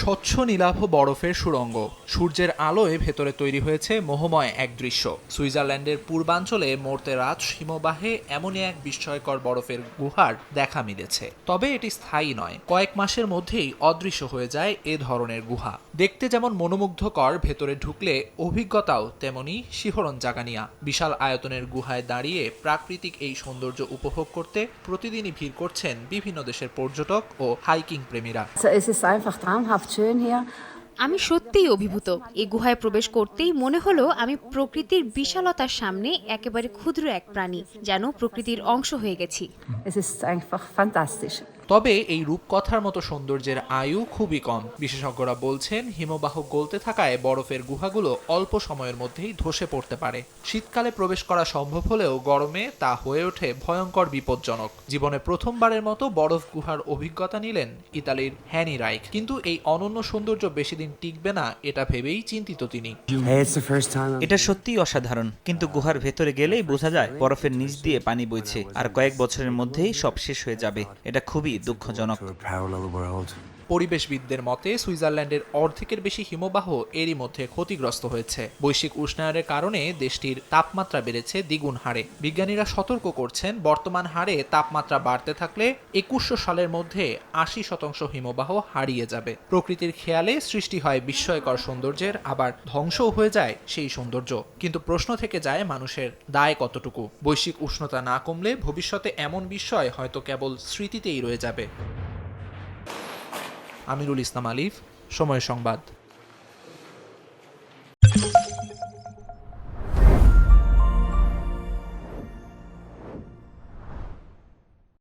স্বচ্ছ নীলাভ বরফের সুড়ঙ্গ। সূর্যের আলোয় ভেতরে তৈরি হয়েছে মোহময় এক দৃশ্য। সুইজারল্যান্ডের পূর্বাঞ্চলে মর্তে রাত হিমবাহে এমনই এক বিস্ময়কর বরফের গুহার দেখা মিলেছে। তবে এটি স্থায়ী নয়। কয়েক মাসের মধ্যেই অদৃশ্য হয়ে যায় এ ধরনের গুহা। দেখতে যেমন মনোমুগ্ধকর, ভেতরে ঢুকলে অভিজ্ঞতাও তেমনি শিহরণ জাগানিয়া। বিশাল আয়তনের গুহায় দাঁড়িয়ে প্রাকৃতিক এই সৌন্দর্য উপভোগ করতে প্রতিদিনই ভিড় করছেন বিভিন্ন দেশের পর্যটক ও হাইকিং প্রেমীরা। আমি সত্যিই অভিভূত। এই গুহায় প্রবেশ করতেই মনে হলো আমি প্রকৃতির বিশালতার সামনে একেবারে ক্ষুদ্র এক প্রাণী যেন প্রকৃতির অংশ হয়ে গেছি। তবে এই রূপকথার মতো সৌন্দর্যের আয়ু খুবই কম। বিশেষজ্ঞরা বলছেন হিমবাহ গলতে থাকায় বরফের গুহাগুলো অল্প সময়ের মধ্যেই ধসে পড়তে পারে। শীতকালে প্রবেশ করা সম্ভব হলেও গরমে তা হয়ে ওঠে ভয়ঙ্কর বিপজ্জনক। জীবনে প্রথমবারের মতো বরফ গুহার অভিজ্ঞতা নিলেন ইতালির হ্যানি রাইক। কিন্তু এই অনন্য সৌন্দর্য বেশি দিন টিকবে না এটা ভেবেই চিন্তিত তিনি. এটা সত্যিই অসাধারণ কিন্তু গুহার ভেতরে গেলেই বোঝা যায় বরফের নিচ দিয়ে পানি বইছে আর কয়েক বছরের মধ্যেই সব শেষ হয়ে যাবে। এটা খুবই দুঃখজনক পরিবেশবিদদের মতে, সুইজারল্যান্ডের অর্ধেকের বেশি হিমবাহ এরই মধ্যে ক্ষতিগ্রস্ত হয়েছে। বৈশ্বিক উষ্ণায়নের কারণে দেশটির তাপমাত্রা বেড়েছে দ্বিগুণ হারে। বিজ্ঞানীরা সতর্ক করছেন, বর্তমান হারে তাপমাত্রা বাড়তে থাকলে একুশশো সালের মধ্যে আশি শতাংশ হিমবাহ হারিয়ে যাবে। প্রকৃতির খেয়ালে সৃষ্টি হয় বিস্ময়কর সৌন্দর্যের, আবার ধ্বংসও হয়ে যায় সেই সৌন্দর্য। কিন্তু প্রশ্ন থেকে যায় মানুষের দায় কতটুকু? বৈশ্বিক উষ্ণতা না কমলে ভবিষ্যতে এমন বিস্ময় হয়তো কেবল স্মৃতিতেই রয়ে যাবে। আমিরুল ইসলাম আলিফ সময় সংবাদ।